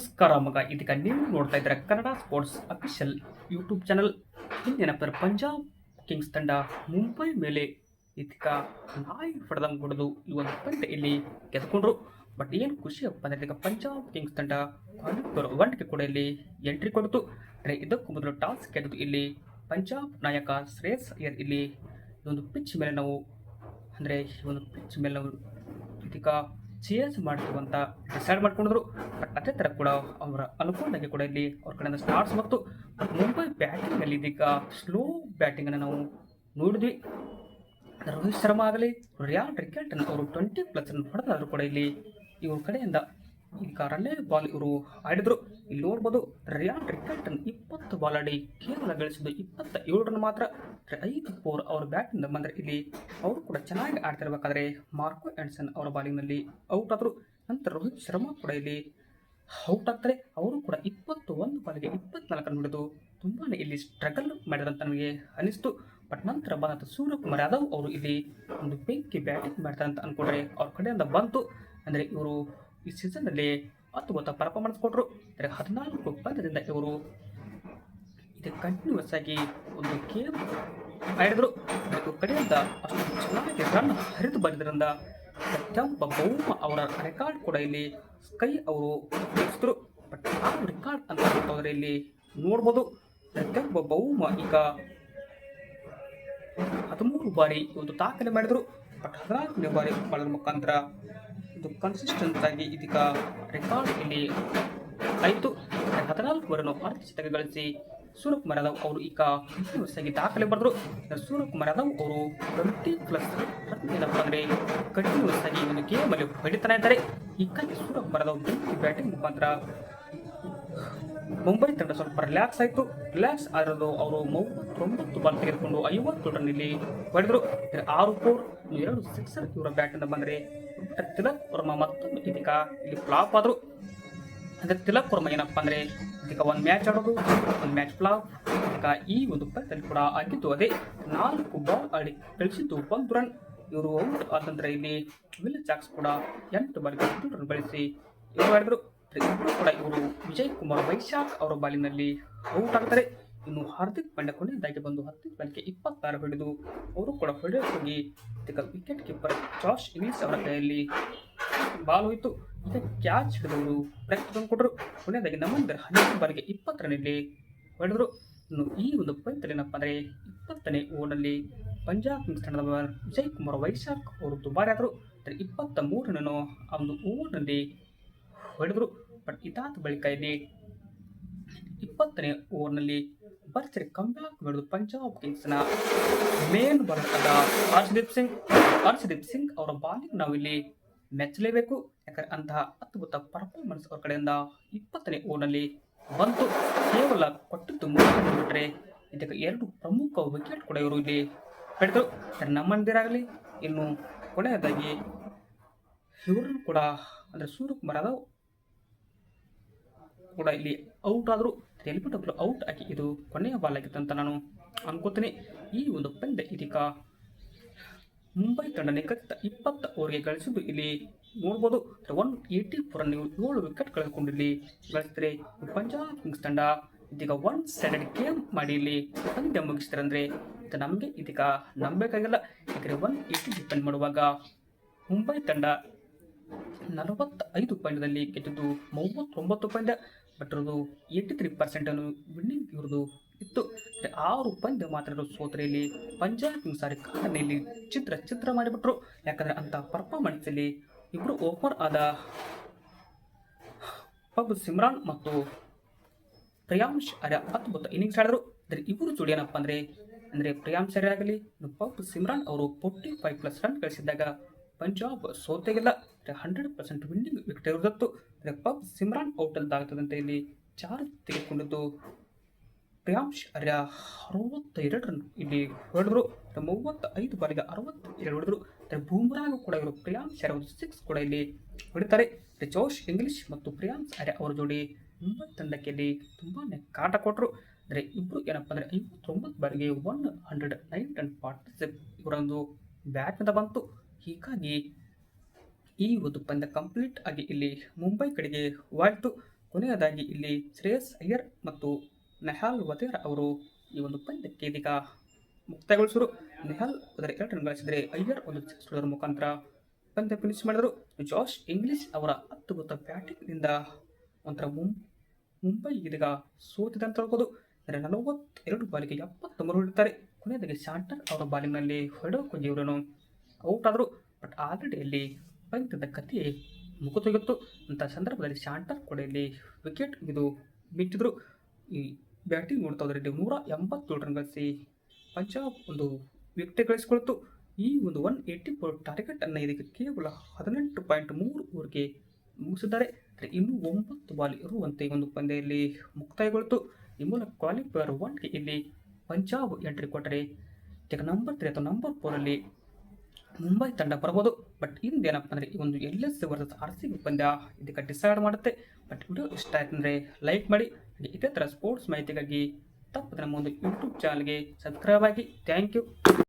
ನಮಸ್ಕಾರ, ಮಗ ಇದೀಗ ನೀವು ನೋಡ್ತಾ ಇದ್ದೀರಾ Kannada sports official YouTube channel. ಹಿಂದೇನಪ್ಪ Punjab Kings ತಂಡ ಮುಂಬೈ ಮೇಲೆ ಇದೀಗ ನಾಯಿ ಪಡೆದಂಗೆ ಹೊಡೆದು ಈ ಒಂದು ಪಂದ್ಯದಲ್ಲಿ ಗೆದ್ಕೊಂಡ್ರು ಬಟ್ ಏನು ಖುಷಿಯಪ್ಪ ಅಂದರೆ ಇದೀಗ ಪಂಜಾಬ್ ಕಿಂಗ್ಸ್ ತಂಡ ಒನ್ಗೆ ಕೂಡ ಇಲ್ಲಿ ಎಂಟ್ರಿ ಕೊಡ್ತು. ಅಂದರೆ ಇದಕ್ಕೂ ಮೊದಲು ಟಾಸ್ ಗೆದ್ದು ಇಲ್ಲಿ ಪಂಜಾಬ್ ನಾಯಕ ಶ್ರೇಯಸ್ ಅಯ್ಯರ್. ಇಲ್ಲಿ ಒಂದು ಪಿಚ್ ಮೇಲೆ ನಾವು ಅಂದರೆ ಈ ಒಂದು ಪಿಚ್ ಮೇಲೆ ನಾವು ಇದೀಗ ಚೇಂಜ್ ಮಾಡ್ತೀವಿ ಅಂತ ಡಿಸೈಡ್ ಮಾಡ್ಕೊಂಡ್ರು. ಬಟ್ ಅದೇ ಥರ ಕೂಡ ಅವರ ಅನುಕೂಲಕ್ಕೆ ಕೂಡ ಇಲ್ಲಿ ಅವ್ರ ಕಡೆಯಿಂದ ಸ್ಟಾರ್ಟ್ಸ್ ಮತ್ತು ಮುಂಬೈ ಬ್ಯಾಟಿಂಗಲ್ಲಿ ಇದೀಗ ಸ್ಲೋ ಬ್ಯಾಟಿಂಗನ್ನು ನಾವು ನೋಡಿದ್ವಿ. ರೋಹಿತ್ ಶರ್ಮಾ ಆಗಲಿ ರಿಯಾಲ್ ರಿಕೆಲ್ಟನ್ ಅವರು ಟ್ವೆಂಟಿ ಪ್ಲಸ್ ರನ್ ಹೊಡೆದಾದ್ರು ಕೂಡ ಇಲ್ಲಿ ಇವ್ರ ಕಡೆಯಿಂದ ಈಗ ಕಾರಲ್ಲೇ ಬಾಲ್ ಇವರು ಆಡಿದ್ರು. ಇಲ್ಲಿ ನೋಡ್ಬೋದು ರಿಯಾನ್ ರಿಕಲ್ಟನ್ ಇಪ್ಪತ್ತು ಬಾಲ್ ಆಡಿ ಕೇವಲ ಗಳಿಸಿದ್ದು ಇಪ್ಪತ್ತ ಏಳು ರನ್ ಮಾತ್ರ ಐದು ಫೋರ್ ಅವ್ರ ಬ್ಯಾಟಿಂದ ಬಂದರೆ ಇಲ್ಲಿ ಅವರು ಕೂಡ ಚೆನ್ನಾಗಿ ಆಡ್ತಿರ್ಬೇಕಾದ್ರೆ ಮಾರ್ಕೊ ಆ್ಯಂಡ್ಸನ್ ಅವರ ಬಾಲಿಂಗ್ನಲ್ಲಿ ಔಟ್ ಆದರು. ನಂತರ ರೋಹಿತ್ ಶರ್ಮಾ ಕೂಡ ಇಲ್ಲಿ ಔಟ್ ಆಗ್ತಾರೆ. ಅವರು ಕೂಡ ಇಪ್ಪತ್ತು ಒಂದು ಬಾಲಿಗೆ ಇಪ್ಪತ್ನಾಲ್ಕನ್ನು ಹಿಡಿದು ತುಂಬಾ ಇಲ್ಲಿ ಸ್ಟ್ರಗಲ್ ಮಾಡಿದಂತ ನನಗೆ ಅನಿಸ್ತು. ಬಟ್ ನಂತರ ಬಂದಂಥ ಸೂರ್ಯಕುಮಾರ್ ಯಾದವ್ ಅವರು ಇಲ್ಲಿ ಒಂದು ಬೆಂಕಿ ಬ್ಯಾಟಿಂಗ್ ಮಾಡ್ತಾರೆ ಅಂತ ಅಂದ್ಕೊಂಡ್ರೆ ಅವ್ರ ಕಡೆಯಿಂದ ಬಂತು. ಅಂದರೆ ಇವರು ಈ ಸೀಸನ್ನಲ್ಲಿ ಅದ್ಭುತ ಪರ್ಫಾರ್ಮೆನ್ಸ್ ಕೊಟ್ಟರು ಹದಿನಾಲ್ಕು ಪಂದ್ಯದಿಂದ ಇವರು ಇದು ಕಂಟಿನ್ಯೂಸ್ ಆಗಿ ಒಂದು ಗೇಮ್ ಆಡಿದ್ರು. ಮತ್ತು ಕಡೆಯಿಂದ ಅಷ್ಟು ಚೆನ್ನಾಗಿ ರನ್ ಹರಿದು ಬಂದಿದ್ದರಿಂದ ಪ್ರತಿಯೊಬ್ಬ ಬೌಮ ಅವರ ರೆಕಾರ್ಡ್ ಕೂಡ ಇಲ್ಲಿ ಸ್ಕೈ ಅವರು ತಿಳಿಸಿದ್ರು ಬಟ್ ಆ ರೆಕಾರ್ಡ್ ಅಂತ ಅಂತಂದರೆ ಇಲ್ಲಿ ನೋಡ್ಬೋದು. ಪ್ರತಿಯೊಬ್ಬ ಬೌಮ ಈಗ ಹದಿಮೂರು ಬಾರಿ ಒಂದು ದಾಖಲೆ ಮಾಡಿದ್ರು. ಬಟ್ ಹದಿನಾಲ್ಕನೇ ಬಾರಿ ಮಾಡೋದ್ರ ಮುಖಾಂತರ ಇದು ಕನ್ಸಿಸ್ಟೆಂಟ್ ಆಗಿ ಇದೀಗ ರೆಕಾರ್ಡ್ ಇಲ್ಲಿ ಆಯಿತು ಹದಿನಾಲ್ಕು ಬಾರಿನೂ ಶತಕ ಗಳಿಸಿ ಸೂರ್ಯಕುಮಾರ್ ಯಾದವ್ ಅವರು ಈಗ ವರ್ಷವಾಗಿ ದಾಖಲೆ ಬರೆದರು ಸೂರ್ಯಕುಮಾರ್ ಯಾದವ್ ಅವರು ಟ್ವೆಂಟಿ ಪ್ಲಸ್ ಏನಪ್ಪ ಅಂದರೆ ಕಂಟಿನ್ಯೂಸ್ ಆಗಿ ಒಂದು ಗೇಮಲ್ಲಿ ಹೊಡಿತಾನೆ ಇದ್ದಾರೆ. ಹೀಗಾಗಿ ಸೂರ್ಯಕುಮಾರ್ ಯಾದವ್ ಬ್ಯಾಟಿಂಗ್ ಮುಖಾಂತರ ಮುಂಬೈ ತಂಡ ಸ್ವಲ್ಪ ರಿಲ್ಯಾಕ್ಸ್ ಆಯಿತು. ರಿಲ್ಯಾಕ್ಸ್ ಆಗಿರೋದು ಅವರು ಮೂವತ್ತೊಂಬತ್ತು ಬಾಲ್ ತೆಗೆದುಕೊಂಡು ಐವತ್ತು ರನ್ ಇಲ್ಲಿ ಹೊಡೆದರು. ಆರು ಫೋರ್ ಎರಡು ಸಿಕ್ಸರ್ ಇವರ ಬ್ಯಾಟಿಂದ ಬಂದರೆ ತಿಲಕ್ ವರ್ಮ ಮತ್ತೊಂದು ಇದೀಗ ಇಲ್ಲಿ ಫ್ಲಾಪ್ ಆದರು. ಅಂದರೆ ತಿಲಕ್ ವರ್ಮ ಏನಪ್ಪ ಅಂದರೆ ಇದೀಗ ಒಂದು ಮ್ಯಾಚ್ ಆಡೋದು ಒಂದು ಮ್ಯಾಚ್ ಫ್ಲಾಪ್ ಇದೀಗ ಈ ಒಂದು ಪಂದ್ಯದಲ್ಲಿ ಕೂಡ ಆಗಿದ್ದು ಅದೇ. ನಾಲ್ಕು ಬಾಲ್ ಆಡಿ ಕಳಿಸಿದ್ದು ಒಂದು ರನ್ ಇವರು ಔಟ್ ಆದ ನಂತರ ಇಲ್ಲಿ ವಿಲ್ ಜಾಕ್ಸ್ ಕೂಡ ಎಂಟು ಬಾಲ್ಗೆ ರನ್ ಬಳಸಿ ಇವರು ಆಡಿದ್ರು. ಇಬ್ಬರು ಕೂಡ ಇವರು ವಿಜಯ್ ಕುಮಾರ್ ವೈಶಾಖ್ ಅವರ ಬಾಲಿನಲ್ಲಿ ಔಟ್ ಆಗ್ತಾರೆ. ಇನ್ನು ಹಾರ್ದಿಕ್ ಪಾಂಡ್ಯ ಕೊನೆಯದಾಗಿ ಬಂದು ಹಾರ್ದಿಕ್ ಪಾಂಡ್ಯಕ್ಕೆ ಇಪ್ಪತ್ತಾರು ಹೊಡೆದು ಅವರು ಕೂಡ ಹೊಡೆಯೋಕೆ ಹೋಗಿ ವಿಕೆಟ್ ಕೀಪರ್ ಜಾಶ್ ಇನಿಸ್ ಅವರ ಕೈಯಲ್ಲಿ ಬಾಲ್ ಹೋಯಿತು. ಕ್ಯಾಚ್ ಹಿಡಿದವರು ಪ್ರಯತ್ನ ಕೊಟ್ಟರು ಕೊನೆಯದಾಗಿ ನಮಂದರ್ ಹನ್ನೆರಡು ಬಾರಿಗೆ ಇಪ್ಪತ್ತು ರನ್ನಲ್ಲಿ ಹೊಡೆದರು. ಇನ್ನು ಈ ಒಂದು ಪಂದ್ಯದಲ್ಲಿ ಏನಪ್ಪ ಅಂದರೆ ಇಪ್ಪತ್ತನೇ ಓವರ್ನಲ್ಲಿ ಪಂಜಾಬ್ ಕಿಂಗ್ಸ್ ತಂಡದ ವಿಜಯ್ ಕುಮಾರ್ ವೈಶಾಖ್ ಅವರು ದುಬಾರಿ ಆದರು. ಇಪ್ಪತ್ತ ಮೂರು ರನ್ನನ್ನು ಆ ಒಂದು ಓವರ್ನಲ್ಲಿ ಹೊಡೆದರು. ಬಟ್ ಇದಾದ ಬಳಿಕ ಇಲ್ಲಿ ಇಪ್ಪತ್ತನೇ ಓವರ್ನಲ್ಲಿ ಭರ್ಜರಿ ಕಂಬ್ಯಾಕ್ ಮಾಡಿದ್ರು ಪಂಜಾಬ್ ಕಿಂಗ್ಸ್ನ ಮೇನ್ ಬರ್ತದ ಹರ್ಷದೀಪ್ ಸಿಂಗ್. ಹರ್ಷದೀಪ್ ಸಿಂಗ್ ಅವರ ಬಾಲಿಂಗ್ ನಾವು ಇಲ್ಲಿ ಮೆಚ್ಚಲೇಬೇಕು. ಯಾಕಂದ್ರೆ ಅಂತಹ ಅದ್ಭುತ ಪರ್ಫಾರ್ಮೆನ್ಸ್ ಅವರ ಕಡೆಯಿಂದ ಇಪ್ಪತ್ತನೇ ಓವರ್ನಲ್ಲಿ ಬಂತು. ಕೇವಲ ಕೊಟ್ಟಿದ್ದು ಬಿಟ್ಟರೆ ಇದಕ್ಕೆ ಎರಡು ಪ್ರಮುಖ ವಿಕೆಟ್ ಕೂಡ ಇವರು ಇಲ್ಲಿ ಪಡೆದರು. ನಮ್ಮಂದಿರಾಗಲಿ, ಇನ್ನು ಕೊನೆಯದಾಗಿ ಇವರು ಕೂಡ ಅಂದರೆ ಸೂರ್ಯಕುಮಾರ್ ಯಾದವ್ ಕೂಡ ಇಲ್ಲಿ ಔಟ್ ಆದರೂ ಎಲ್ ಬಿ ಔಟ್ ಆಗಿ ಇದು ಕೊನೆಯ ಬಾಲ್ ಆಗಿತ್ತು ಅಂತ ನಾನು ಅನ್ಕೋತೀನಿ. ಈ ಒಂದು ಪಂದ್ಯ ಇದೀಗ ಮುಂಬೈ ತಂಡ ನಿಗದಿತ ಇಪ್ಪತ್ತ ಓವರ್ಗೆ ಗಳಿಸಿದ್ದು ಇಲ್ಲಿ ನೋಡ್ಬೋದು. ಒನ್ ಏಯ್ಟಿ ಫೋರ್ ನೀವು ಏಳು ವಿಕೆಟ್ ಕಳೆದುಕೊಂಡು ಇಲ್ಲಿ ಗಳಿಸಿದ್ರೆ ಪಂಜಾಬ್ ಕಿಂಗ್ಸ್ ತಂಡ ಇದೀಗ ಒನ್ ಸ್ಟ್ಯಾಂಡರ್ಡ್ ಗೇಮ್ ಮಾಡಿ ಇಲ್ಲಿ ಪಂದ್ಯ ಮುಗಿಸ್ತಾರೆ ಅಂದರೆ ಇದು ನಮಗೆ ಇದೀಗ ನಂಬಬೇಕಾಗಿಲ್ಲ ಯಾಕಂದರೆ ಒನ್ ಏಯ್ಟಿ ಡಿಪೆಂಡ್ ಮಾಡುವಾಗ ಮುಂಬೈ ತಂಡ ನಲವತ್ತೈದು ಪಾಯಿಂಟ್ದಲ್ಲಿ ಗೆದ್ದಿದ್ದು ಮೂವತ್ತೊಂಬತ್ತು ಪಾಯಿಂಟ್ ಬಟ್ ಇರೋದು ಏಯ್ಟಿ ತ್ರೀ ಪರ್ಸೆಂಟನ್ನು ವಿನ್ನಿಂಗ್ ಇವ್ರದ್ದು ಇತ್ತು. ಆರು ಪಂದ್ಯ ಮಾತ್ರ ಸೋತ್ರೆಯಲ್ಲಿ ಪಂಜಾಬ್ ಸಾರಿ ಕಾರ್ನೆಯಲ್ಲಿ ಚಿತ್ರ ಚಿತ್ರ ಮಾಡಿಬಿಟ್ರು. ಯಾಕಂದರೆ ಅಂಥ ಪರ್ಫಾರ್ಮೆನ್ಸಲ್ಲಿ ಇಬ್ಬರು ಓಪನರ್ ಆದ ಪಬ್ ಸಿಮ್ರಾನ್ ಮತ್ತು ಪ್ರಿಯಾಂಶ್ ಅರ್ಯ ಅದ್ಭುತ ಇನ್ನಿಂಗ್ಸ್ ಆಡಿದ್ರು. ಅಂದರೆ ಇಬ್ಬರು ಜೋಡಿ ಏನಪ್ಪ ಅಂದರೆ ಅಂದರೆ ಪ್ರಿಯಾಂಶ್ ಅರ್ಯ ಆಗಲಿ ಪಬ್ ಸಿಮ್ರಾನ್ ಅವರು ಫೋರ್ಟಿ ಫೈವ್ ಪ್ಲಸ್ ರನ್ ಗಳಿಸಿದ್ದಾಗ ಪಂಜಾಬ್ ಸೋತೆಗಿಲ್ಲ ಹಂಡ್ರೆಡ್ ಪರ್ಸೆಂಟ್ ವಿನ್ನಿಂಗ್ ವಿಕೆಟ್ ಇರೋದತ್ತು ಪಬ್ ಸಿಮ್ರಾನ್ ಅಂತ ಆಗ್ತದಂತೆ ಇಲ್ಲಿ ಚಾರ್ಜ್ ತೆಗೆದುಕೊಂಡಿದ್ದು. ಪ್ರಿಯಾಂಶ್ ಅರ್ಯ ಅರವತ್ತೆರಡು ರನ್ ಇಲ್ಲಿ ಹೊಡೆದ್ರು. ಮೂವತ್ತೈದು ಬಾರಿಗೆ ಅರವತ್ತೆರಡು ಹೊಡೆದ್ರು. ಬೂಮ್ರಾಗೂ ಕೂಡ ಇವರು ಪ್ರಿಯಾಂಶ್ ಅರ್ಯ ಸಿಕ್ಸ್ ಕೂಡ ಇಲ್ಲಿ ಹೊಡಿತಾರೆ. ಜೋಶ್ ಇಂಗ್ಲಿಷ್ ಮತ್ತು ಪ್ರಿಯಾಂಶ್ ಅರ್ಯ ಅವರ ಜೋಡಿ ಮುಂಬೈ ತಂಡಕ್ಕೆ ಇಲ್ಲಿ ತುಂಬಾ ಕಾಟ ಕೊಟ್ಟರು ಅಂದರೆ ಇಬ್ಬರು ಏನಪ್ಪ ಅಂದರೆ ಐವತ್ತೊಂಬತ್ತು ಬಾರಿಗೆ ಒನ್ ಹಂಡ್ರೆಡ್ ನೈನ್ ರನ್ ಪಾರ್ಟಿಸಿಪ್ ಇವರೊಂದು ಬ್ಯಾಟ್ನಿಂದ ಬಂತು. ಹೀಗಾಗಿ ಈ ಒಂದು ಪಂದ್ಯ ಕಂಪ್ಲೀಟ್ ಆಗಿ ಇಲ್ಲಿ ಮುಂಬೈ ಕಡೆಗೆ ವಾಯ್ತು. ಕೊನೆಯದಾಗಿ ಇಲ್ಲಿ ಶ್ರೇಯಸ್ ಅಯ್ಯರ್ ಮತ್ತು ನೆಹಾಲ್ ವತೇರ್ ಅವರು ಈ ಒಂದು ಪಂದ್ಯಕ್ಕೆ ಇದೀಗ ಮುಕ್ತಾಯಗೊಳಿಸಿದರು. ನೆಹಾಲ್ ಅದರ ಎರಡು ರನ್ ಗಳಿಸಿದರೆ ಅಯ್ಯರ್ ಒಂದು ಸಿಕ್ಸ್ ಮುಖಾಂತರ ಪಂದ್ಯ ಫಿನಿಶ್ ಮಾಡಿದರು. ಜಾಶ್ ಇಂಗ್ಲಿಷ್ ಅವರ ಅದ್ಭುತ ಬ್ಯಾಟಿಂಗ್ನಿಂದ ಒಂಥರ ಮುಂ ಮುಂಬೈ ಇದೀಗ ಸೋತಿದೆ ಅಂತ ಹೇಳ್ಬೋದು ಅಂದರೆ ನಲವತ್ತೆರಡು ಬಾಲಿಗೆ ಎಪ್ಪತ್ತೊಂಬರು ಹೊಡಿತಾರೆ. ಕೊನೆಯದಾಗಿ ಶಾಂಟರ್ ಅವರ ಬಾಲಿಂಗ್ನಲ್ಲಿ ಹೊರಡೋ ಕೊಂಜಿಯವರನ್ನು ಔಟ್ ಆದರು ಬಟ್ ಆಲ್ರೆಡಿ ಅಲ್ಲಿ ಪಂದ್ಯದ ಕಥೆ ಮುಗಿದೋಗಿತ್ತು ಅಂತ ಸಂದರ್ಭದಲ್ಲಿ ಶಾಂಟರ್ ಕೊಡೆಯಲ್ಲಿ ವಿಕೆಟ್ ಇದು ಬಿಟ್ಟಿದ್ರು ಈ ಬ್ಯಾಟಿಂಗ್ ನೋಡ್ತಾ ಹೋದ್ರೆ ನೂರ ಎಂಬತ್ತೇಳು ರನ್ ಗಳಿಸಿ ಪಂಜಾಬ್ ಒಂದು ವಿಕೆಟ್ ಗಳಿಸಿಕೊಳ್ತು. ಈ ಒಂದು ಒನ್ ಏಯ್ಟಿ ಫೋರ್ ಟಾರ್ಗೆಟ್ ಅನ್ನು ಇದಕ್ಕೆ ಕೇವಲ ಹದಿನೆಂಟು ಪಾಯಿಂಟ್ ಮೂರು ಓವರ್ಗೆ ಮುಗಿಸಿದ್ದಾರೆ. ಇನ್ನೂ ಒಂಬತ್ತು ಬಾಲ್ ಇರುವಂತೆ ಒಂದು ಪಂದ್ಯದಲ್ಲಿ ಮುಕ್ತಾಯಗೊಳ್ತು. ಈ ಮೂಲಕ ಕ್ವಾಲಿಫೈಯರ್ ಒನ್ಗೆ ಇಲ್ಲಿ ಪಂಜಾಬ್ ಎಂಟ್ರಿ ಕೊಟ್ಟರೆ, ಈಗ ನಂಬರ್ ತ್ರೀ ಅಥವಾ ನಂಬರ್ ಫೋರಲ್ಲಿ ಮುಂಬೈ ತಂಡ ಬರ್ಬೋದು. ಬಟ್ ಇಂದೇನಪ್ಪ ಅಂದರೆ ಈ ಒಂದು L S versus R C B ಇದಕ್ಕೆ ಡಿಸೈಡ್ ಮಾಡುತ್ತೆ. ಬಟ್ ವಿಡಿಯೋ ಇಷ್ಟ ಆಯ್ತು ಅಂದರೆ ಲೈಕ್ ಮಾಡಿ. ಇದೇ ಥರ ಸ್ಪೋರ್ಟ್ಸ್ ಮಾಹಿತಿಗಾಗಿ ತಪ್ಪದ ನಮ್ಮ ಒಂದು ಯೂಟ್ಯೂಬ್ ಚಾನಲ್ಗೆ ಸಬ್ಸ್ಕ್ರೈಬ್ ಆಗಿ. Thank you